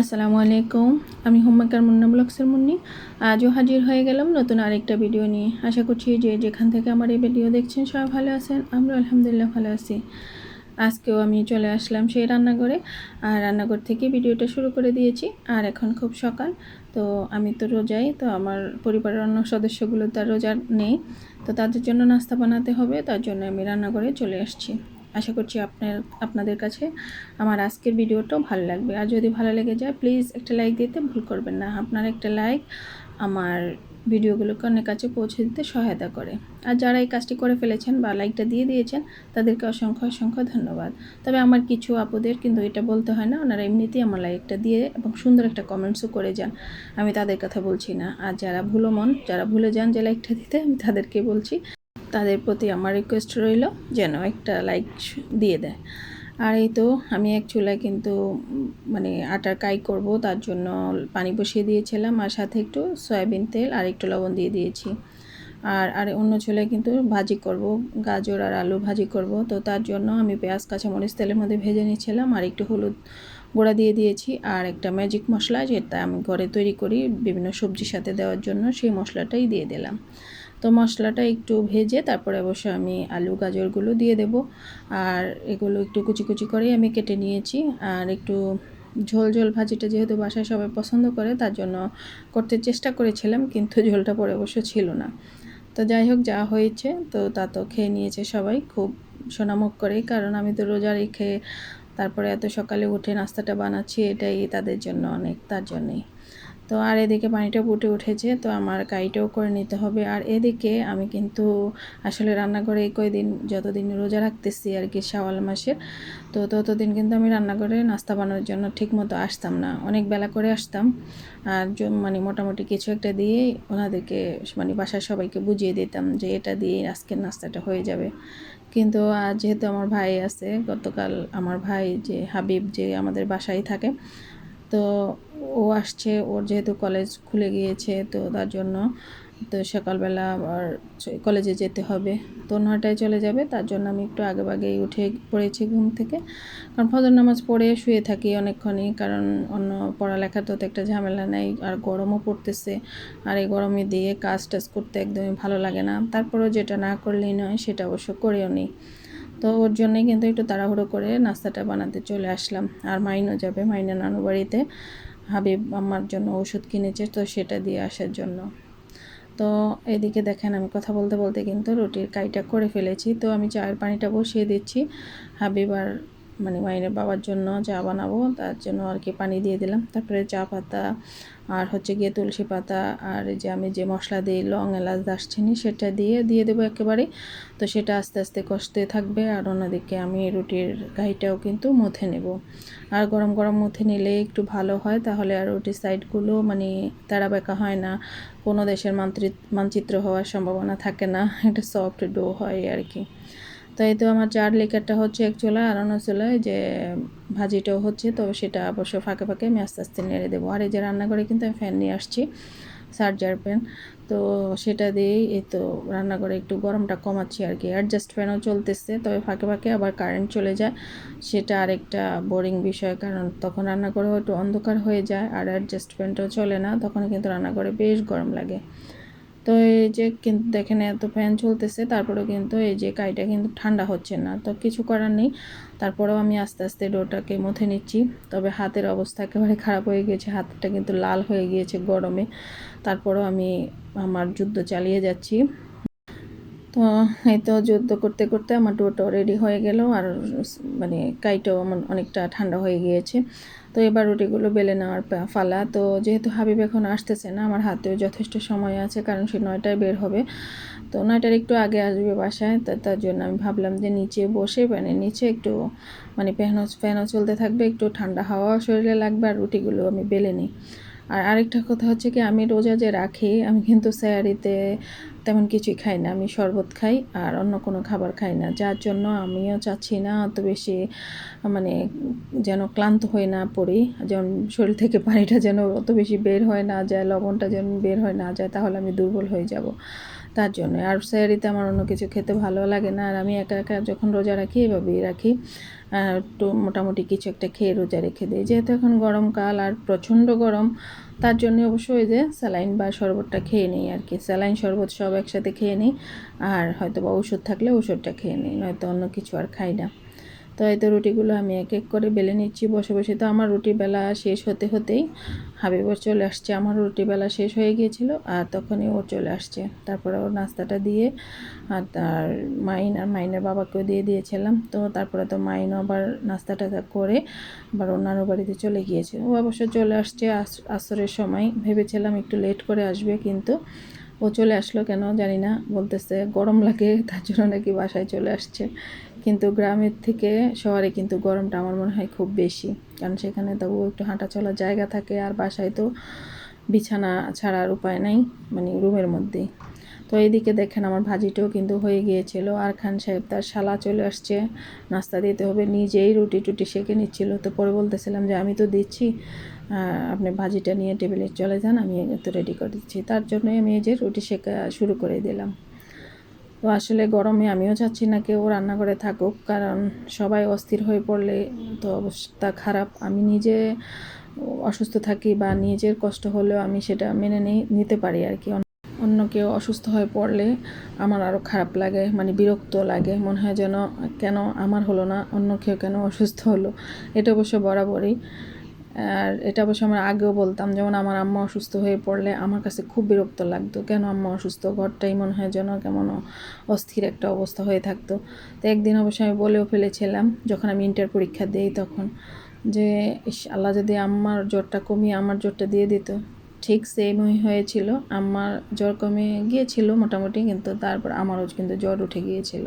আসসালামু আলাইকুম। আমি হোমমেকার মুন্না ব্লগসের মুন্নি। আজও হাজির হয়ে গেলাম নতুন আরেকটা ভিডিও নিয়ে। আশা করছি যে যেখান থেকে আমার এই ভিডিও দেখছেন সবাই ভালো আছেন আমরা আলহামদুলিল্লাহ ভালো আছি। আজকেও আমি চলে আসলাম সেই রান্নাঘরে। আর রান্নাঘর থেকে ভিডিওটা শুরু করে দিয়েছি। আর এখন খুব সকাল, তো আমি তো রোজাই, তো আমার পরিবারের অন্য সদস্যগুলো তার রোজা নেই। তো তাদের জন্য নাস্তা বানাতে হবে, তার জন্য আমি রান্নাঘরে চলে আসছি। আশা করছি আপনার, আপনাদের কাছে আমার আজকের ভিডিওটাও ভালো লাগবে। আর যদি ভালো লেগে যায় প্লিজ একটা লাইক দিতে ভুল করবেন না। আপনার একটা লাইক আমার ভিডিওগুলোকে অনেক কাছে পৌঁছে দিতে সহায়তা করে। আর যারা এই কাজটি করে ফেলেছেন বা লাইকটা দিয়ে দিয়েছেন, তাদেরকে অসংখ্য অসংখ্য ধন্যবাদ। তবে আমার কিছু আপুদের কিন্তু এটা বলতে হয় না, ওনারা এমনিতেই আমার লাইকটা দিয়ে এবং সুন্দর একটা কমেন্টসও করে যান। আমি তাদের কথা বলছি না। আর যারা ভুলো মন, যারা ভুলে যান যে লাইকটা দিতে, আমি তাদেরকে বলছি। তাদের প্রতি আমার রিকোয়েস্ট রইল যেন একটা লাইক দিয়ে দেয়। আর এই তো আমি এক চুলায় কিন্তু মানে আটার কাই করব, তার জন্য পানি বসিয়ে দিয়েছিলাম আর সাথে একটু সয়াবিন তেল আর একটু লবণ দিয়ে দিয়েছি। আর আর অন্য চুলায় কিন্তু ভাজি করব, গাজর আর আলু ভাজি করব। তো তার জন্য আমি পেঁয়াজ, কাঁচামরিচ তেলের মধ্যে ভেজে নিয়েছিলাম আর একটু হলুদ গোড়া দিয়ে দিয়েছি আর একটা ম্যাজিক মশলা যেটা আমি ঘরে তৈরি করি বিভিন্ন সবজির সাথে দেওয়ার জন্য, সেই মশলাটাই দিয়ে দিলাম। তো মশলাটা একটু ভেজে তারপরে অবশ্য আমি আলু, গাজরগুলো দিয়ে দেব। আর এগুলো একটু কুচি কুচি করেই আমি কেটে নিয়েছি। আর একটু ঝোল ঝোল ভাজিটা যেহেতু বাসায় সবাই পছন্দ করে, তার জন্য করতে চেষ্টা করেছিলাম, কিন্তু ঝোলটা পরে অবশ্য ছিল না। তো যাই হোক, যা হয়েছে, তো তা তো খেয়ে নিয়েছে সবাই খুব সোনামুখ করে কারণ আমি তো রোজা রেখে তারপরে এত সকালে উঠে নাস্তাটা বানাচ্ছি, এটাই তাদের জন্য অনেক, তার জন্যেই। তো আর এদিকে পানিটা ফুটে উঠেছে, তো আমার কাইটাও করে নিতে হবে। আর এদিকে আমি কিন্তু আসলে রান্নাঘরে কয়েকদিন যতদিন রোজা রাখতেছি আর কি শাওয়াল মাসের, তো ততদিন কিন্তু আমি রান্নাঘরে নাস্তা বানানোর জন্য ঠিক মতো আসতাম না। অনেক বেলা করে আসতাম আর মানে মোটামুটি কিছু একটা দিয়ে ওনাদেরকে মানে বাসার সবাইকে বুঝিয়ে দিতাম যে এটা দিয়ে আজকের নাস্তাটা হয়ে যাবে। কিন্তু যেহেতু আমার ভাই আছে, গতকাল আমার ভাই যে হাবিব যে আমাদের বাসায় থাকে তো ও আসছে, ওর যেহেতু কলেজ খুলে গিয়েছে, তো তার জন্য তো সকালবেলা আবার কলেজে যেতে হবে। তো নটায় চলে যাবে, তার জন্য আমি একটু আগে আগেই উঠে পড়েছি ঘুম থেকে। কারণ ফজর নামাজ পড়ে শুয়ে থাকি অনেকক্ষণই, কারণ অন্য পড়ালেখা তো একটা ঝামেলা নেই, আর গরমও পড়তেছে। আর এই গরমে দিয়ে কাজ টাজ করতে একদমই ভালো লাগে না। তারপরেও যেটা না করলেই নয়, সেটা অবশ্য করেও নিই। তো ওর জন্যই কিন্তু একটু তাড়াহুড়ো করে নাস্তাটা বানাতে চলে আসলাম। আর মাইনও যাবে, মাইনা নানু বাড়িতে। হাবিব আমার জন্য ওষুধ কিনেছে, তো সেটা দিয়ে আসার জন্য। তো এদিকে দেখেন, আমি কথা বলতে বলতে কিন্তু রুটির কাইটা করে ফেলেছি। তো আমি চায়ের পানিটা বসিয়ে দিচ্ছি। হাবিব আর মানে মাইনের বাবার জন্য চা বানাবো, তার জন্য আর কি পানি দিয়ে দিলাম। তারপরে চা পাতা আর হচ্ছে গিয়ে তুলসী পাতা আর যে আমি যে মশলা দিই, লং এলাচ, দারচিনি, সেটা দিয়ে দিয়ে দেবো একেবারে তো সেটা আস্তে আস্তে কষতে থাকবে আর অন্যদিকে আমি রুটির গাড়িটাও কিন্তু মুথে নেব। আর গরম গরম মুথে নিলে একটু ভালো হয়, তাহলে আর রুটির সাইডগুলো মানে তারা বেঁকা হয় না। কোনো দেশের মানচিত্র হওয়ার সম্ভাবনা থাকে না এটা সফট ডো হয় আর কি। তো এই তো আমার চার লেকারটা হচ্ছে এক চোলা আর অন্য চুলায় যে ভাজিটাও হচ্ছে, তো সেটা অবশ্য ফাঁকে ফাঁকে আমি আস্তে আস্তে নেড়ে দেবো। আর এই যে রান্নাঘরে কিন্তু আমি ফ্যান নিয়ে আসছি সার্জার ফ্যান তো সেটা দিয়েই এই তো রান্নাঘরে একটু গরমটা কমাচ্ছি আর কি। অ্যাডজাস্ট ফ্যানও চলতেছে, তবে ফাঁকে ফাঁকে আবার কারেন্ট চলে যায়। সেটা আরেকটা বোরিং বিষয়, কারণ তখন রান্নাঘরেও একটু অন্ধকার হয়ে যায় আর অ্যাডজাস্ট ফ্যানটাও চলে না, তখন কিন্তু রান্নাঘরে বেশ গরম লাগে। তো এই যে কিন্তু দেখেন এত ফ্যান চলতেছে, তারপরেও কিন্তু এই যে কাইটা কিন্তু ঠান্ডা হচ্ছে না। তো কিছু করার নেই। তারপরেও আমি আস্তে আস্তে ডোটাকে মুথে নিচ্ছি। তবে হাতের অবস্থা একেবারে খারাপ হয়ে গিয়েছে। হাতটা কিন্তু লাল হয়ে গিয়েছে গরমে। তারপরেও আমি আমার যুদ্ধ চালিয়ে যাচ্ছি। তো এই তো যুদ্ধ করতে করতে আমার ডোটাও রেডি হয়ে গেল আর মানে কাইটাও আমার অনেকটা ঠান্ডা হয়ে গিয়েছে। তো এবার রুটিগুলো বেলে নেওয়ার ফালা। তো যেহেতু হাবিব এখন আসতেছে না, আমার হাতেও যথেষ্ট সময় আছে কারণ সে নয়টায় বের হবে। তো নয়টার একটু আগে আসবে বাসায় তার জন্য আমি ভাবলাম যে নিচে বসে মানে নিচে একটু মানে ফ্যানও ফ্যানও চলতে থাকবে, একটু ঠান্ডা হাওয়া শরীরে লাগবে আর রুটিগুলো আমি বেলে নিই। আর আরেকটা কথা হচ্ছে কি, আমি রোজা যে রাখি, আমি কিন্তু স্যারিতে তেমন কিছুই খাই না। আমি শরবত খাই আর অন্য কোনো খাবার খাই না। যার জন্য আমিও চাচ্ছি না অত বেশি মানে যেন ক্লান্ত হয়ে না পড়ি। যেমন শরীর থেকে পানিটা যেন অত বেশি বের হয়ে না যায়, লবণটা যেন বের হয়ে না যায়, তাহলে আমি দুর্বল হয়ে যাব। তার জন্য আর স্যারিতে আমার অন্য কিছু খেতে ভালো লাগে না। আর আমি একা একা যখন রোজা রাখি, এভাবেই রাখি। একটু মোটামুটি কিছু একটা খেয়ে রোজা রেখে দিই। যেহেতু এখন গরমকাল আর প্রচণ্ড গরম তার জন্য অবশ্যই যে স্যালাইন বা শরবতটা খেয়ে নিই আর কি। স্যালাইন, শরবত সব একসাথে খেয়ে নিই। আর হয়তো বা ওষুধ থাকলে ওষুধটা খেয়ে নিই, নয়তো অন্য কিছু আর খাই না। তো এই তো রুটিগুলো আমি এক এক করে বেলে নিচ্ছি। বসে বসে তো আমার রুটি বেলা শেষ হতে, হতেই হাবিবর চলে আসছে। আমার রুটি বেলা শেষ হয়ে গিয়েছিল আর তখনই ও চলে আসছে। তারপরে ওর নাস্তাটা দিয়ে আর তার মাইন আর মাইনের বাবাকেও দিয়ে দিয়েছিলাম। তো তারপরে তো মাইনও আবার নাস্তাটা করে আবার অন্যান্য বাড়িতে চলে গিয়েছে। ও অবশ্য চলে আসছে আস, আসরের সময়। ভেবেছিলাম একটু লেট করে আসবে কিন্তু ও চলে আসলো কেন জানি না, বলতেছে গরম লাগে, তার জন্য নাকি বাসায় চলে আসছে। কিন্তু গ্রামের থেকে শহরে কিন্তু গরমটা আমার মনে হয় খুব বেশি, কারণ সেখানে তবু একটু হাঁটা চলার জায়গা থাকে আর বাসায় তো বিছানা ছাড়ার উপায় নাই মানে রুমের মধ্যেই। তো এইদিকে দেখেন আমার ভাজিটাও কিন্তু হয়ে গিয়েছিল, আর খান সাহেব তার শালা চলে আসছে, নাস্তা দিতে হবে, নিজেই রুটি টুটি সেঁকে নিচ্ছিল। তো পরে বলতেছিলাম যে, আমি তো দিচ্ছি। আপনি ভাজিটা নিয়ে টেবিলে চলে যান, আমি তো রেডি করে দিচ্ছি। তার জন্যই আমি এই যে রুটি শেখা শুরু করে দিলাম। তো আসলে গরমে আমিও চাচ্ছি না কেউ রান্নাঘরে থাকুক, কারণ সবাই অস্থির হয়ে পড়লে তো অবস্থা খারাপ। আমি নিজে অসুস্থ থাকি বা নিজের কষ্ট হলেও আমি সেটা মেনে নিতে পারি আর কি। অন্য কেউ অসুস্থ হয়ে পড়লে আমার আরও খারাপ লাগে মানে বিরক্ত লাগে। মনে হয় যেন কেন আমার হলো না, অন্য কেউ কেন অসুস্থ হলো? এটা অবশ্য বরাবরই। আর এটা অবশ্য আমরা আগেও বলতাম, যেমন আমার আম্মা অসুস্থ হয়ে পড়লে আমার কাছে খুব বিরক্ত লাগতো। কেন আম্মা অসুস্থ? ঘরটাই মনে হয় যেন কেমন অস্থির একটা অবস্থা হয়ে থাকতো। তো একদিন অবশ্য আমি বলেও ফেলেছিলাম, যখন আমি ইন্টার পরীক্ষা দিই তখন, যে আল্লাহ যদি আম্মার জ্বরটা কমিয়ে আমার জ্বরটা দিয়ে দিত। ঠিক সেমই হয়েছিল। আমার জ্বর কমে গিয়েছিল মোটামুটি, কিন্তু তারপর আমারও কিন্তু জ্বর উঠে গিয়েছিল।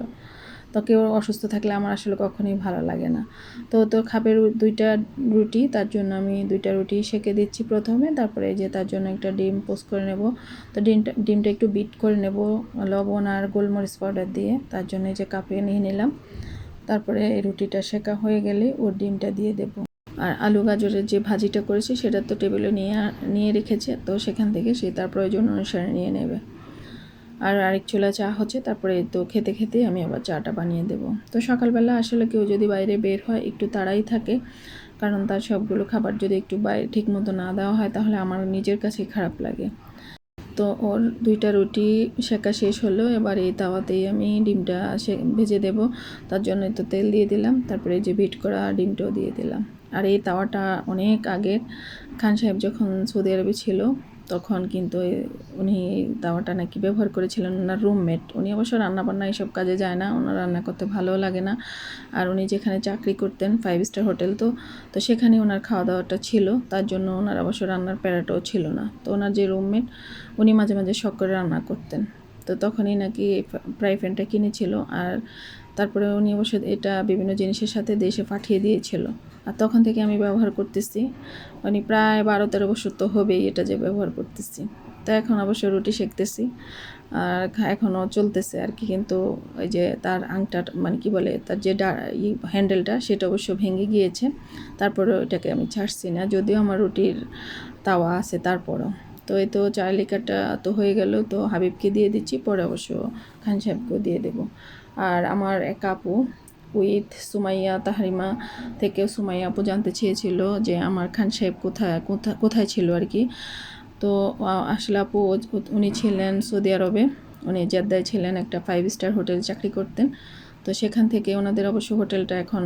তো কেউ অসুস্থ থাকলে আমার আসলে কখনোই ভালো লাগে না। তো তো খাবে দুইটা রুটি, তার জন্য আমি দুইটা রুটি সেকে দিচ্ছি প্রথমে, তারপরে যে তার জন্য একটা ডিম পোস্ট করে নেব। তো ডিমটা ডিমটা একটু বিট করে নেব, লবণ আর গোলমরিচ পাউডার দিয়ে, তার জন্য যে কাপে নিয়ে নিলাম। তারপরে এই রুটিটা শেখা হয়ে গেলে ওর ডিমটা দিয়ে দেবো। আর আলু গাজরের যে ভাজিটা করেছি সেটা তো টেবিলে নিয়ে নিয়ে রেখেছে, তো সেখান থেকে সে তার প্রয়োজন অনুসারে নিয়ে নেবে। আর আরেক চুলা চা হচ্ছে, তারপরে তো খেতে খেতে আমি আবার চাটা বানিয়ে দেব। তো সকালবেলা আসলে কেউ যদি বাইরে বের হয়, একটু তাড়াই থাকে, কারণ তার সবগুলো খাবার যদি একটু বাইরে ঠিক মতো না দেওয়া হয়, তাহলে আমার নিজের কাছেই খারাপ লাগে। তো ওর দুইটা রুটি শেখা শেষ হলো, এবার এই তাওয়াতেই আমি ডিমটা সে, ভেজে দেব। তার জন্য তো তেল দিয়ে দিলাম, তারপরে যে বিট করা ডিমটাও দিয়ে দিলাম। আর এই তাওয়াটা অনেক আগের। খান সাহেব যখন সৌদি আরবে ছিল তখন কিন্তু উনি দাওয়াটা নাকি ব্যবহার করেছিলেন ওনার রুমমেট উনি অবশ্য রান্নাবান্না এইসব কাজে যায় না, ওনার রান্না করতে ভালোও লাগে না। আর উনি যেখানে চাকরি করতেন ফাইভ স্টার হোটেল তো তো সেখানে ওনার খাওয়া দাওয়াটা ছিল। তার জন্য ওনার অবশ্য রান্নার প্যারাটাও ছিল না। তো ওনার যে রুমমেট উনি মাঝে মাঝে শখ করে রান্না করতেন। তো তখনই নাকি ফ্রাই প্যানটা কিনেছিল। আর তারপরে উনি অবশ্য এটা বিভিন্ন জিনিসের সাথে দেশে পাঠিয়ে দিয়েছিল। আর তখন থেকে আমি ব্যবহার করতেছি। মানে প্রায় বারো, তেরো বছর তো হবেই এটা যে ব্যবহার করতেছি। তো এখন অবশ্য রুটি শেখতেছি আর এখনও চলতেছে আর কি। কিন্তু ওই যে তার আংটা মানে কি বলে, তার যে ডা, ই হ্যান্ডেলটা সেটা অবশ্য ভেঙে গিয়েছে। তারপরে ওইটাকে আমি ছাড়ছি না। যদিও আমার রুটির তাওয়া আছে তারপরও। তো এই তো চার লিকারটা তো হয়ে গেল। তো হাবিবকে দিয়ে দিচ্ছি, পরে অবশ্য খান সাহেবকেও দিয়ে দেবো। আর আমার এক আপু উইথ সুমাইয়া তাহারিমা থেকে সুমাইয়া আপু জানতে চেয়েছিল যে আমার খান সাহেব কোথায় কোথায় কোথায় ছিল আর কি। তো আসলে আপু উনি ছিলেন সৌদি আরবে। উনি জেদ্দায় ছিলেন একটা ফাইভ স্টার হোটেল চাকরি করতেন। তো সেখান থেকে ওনাদের অবশ্য হোটেলটা এখন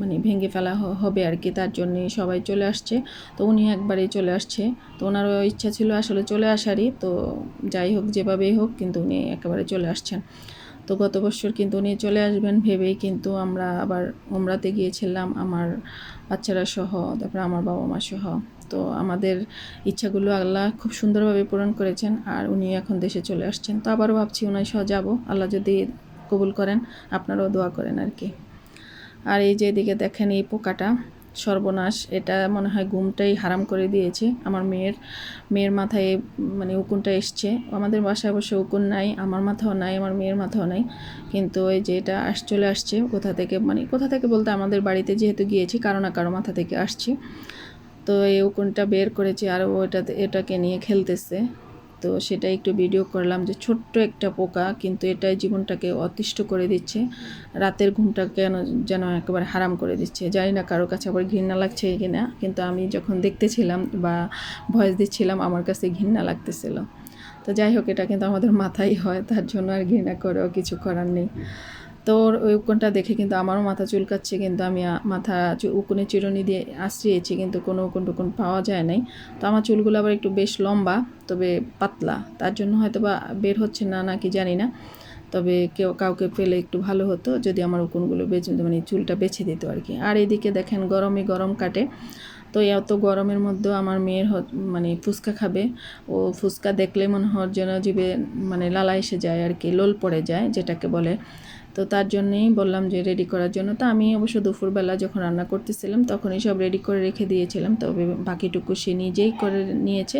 মানে ভেঙে ফেলা হবে আর কি, তার জন্যে সবাই চলে আসছে। তো উনি একবারেই চলে আসছে। তো ওনারও ইচ্ছা ছিল আসলে চলে আসারই। তো যাই হোক, যেভাবেই হোক, কিন্তু উনি একেবারে চলে আসছেন। তো গত বছর কিন্তু উনি চলে আসবেন ভেবেই কিন্তু আমরা আবার ওমরাতে গিয়েছিলাম আমার বাচ্চারা সহ, তারপরে আমার বাবা মা সহ। তো আমাদের ইচ্ছাগুলো আল্লাহ খুব সুন্দরভাবে পূরণ করেছেন আর উনি এখন দেশে চলে আসছেন। তো আবারও ভাবছি ওনার সহ যাব। আল্লাহ যদি কবুল করেন, আপনারাও দোয়া করেন আর কি। আর এই যে এদিকে দেখেন এই পোকাটা সর্বনাশ, এটা মনে হয় ঘুমটাই হারাম করে দিয়েছে। আমার মেয়ের মেয়ের মাথায় মানে উকুনটা এসছে। আমাদের বাসায় অবশ্য উকুন নাই, আমার মাথাও নাই, আমার মেয়ের মাথাও নাই। কিন্তু এই যে এটা আস, চলে আসছে কোথা থেকে মানে কোথা থেকে বলতে আমাদের বাড়িতে যেহেতু গিয়েছি, কারও না কারও মাথা থেকে আসছি। তো এই উকুনটা বের করেছি আর ও এটাতে এটাকে নিয়ে খেলতেছে। তো সেটা একটু ভিডিও করলাম যে ছোট্ট একটা পোকা কিন্তু এটাই জীবনটাকে অতিষ্ঠ করে দিচ্ছে। রাতের ঘুমটা কেন যেন একেবারে হারাম করে দিচ্ছে। জানি না কারও কাছে আবার ঘৃণা লাগছে কি না কিন্তু আমি যখন দেখতেছিলাম বা ভয়েস দিচ্ছিলাম, আমার কাছে ঘৃণা লাগতেছিল। তো যাই হোক, এটা কিন্তু আমাদের মাথায় হয়, তার জন্য আর ঘৃণা করেও কিছু করার নেই। তো ওই উকুনটা দেখে কিন্তু আমারও মাথা চুলকাচ্ছে, কিন্তু আমি মাথা উকুনে চিরুনি দিয়ে আশ্রিয়েছি, কিন্তু কোনো উকুন টুকুন পাওয়া যায় নাই। তো আমার চুলগুলো আবার একটু বেশ লম্বা, তবে পাতলা। তার জন্য হয়তো বা বের হচ্ছে না নাকি জানি না। তবে কেউ, কাউকে পেলে একটু ভালো হতো, যদি আমার উকুনগুলো বেছে মানে চুলটা বেছে দিত আর কি। আর এদিকে দেখেন গরমে গরম কাটে। তো এত গরমের মধ্যেও আমার মেয়ের মানে ফুচকা খাবে। ও ফুচকা দেখলে মনে হয় যেন জীবে মানে লালা এসে যায় আর কি, লোল পড়ে যায়, যেটাকে বলে। তো তার জন্যেই বললাম যে রেডি করার জন্য। তো আমি অবশ্য দুপুরবেলা যখন রান্না করতেছিলাম, তখনই সব রেডি করে রেখে দিয়েছিলাম। তবে বাকিটুকু সে নিজেই করে নিয়েছে।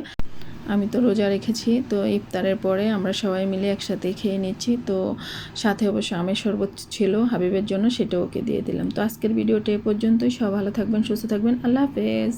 আমি তো রোজা রেখেছি, তো ইফতারের পরে আমরা সবাই মিলে একসাথে খেয়ে নিচ্ছি। তো সাথে অবশ্য আমের শরবত ছিল হাবিবের জন্য সেটা ওকে দিয়ে দিলাম। তো আজকের ভিডিওটা এ পর্যন্তই। সব ভালো থাকবেন, সুস্থ থাকবেন। আল্লাহ হাফেজ।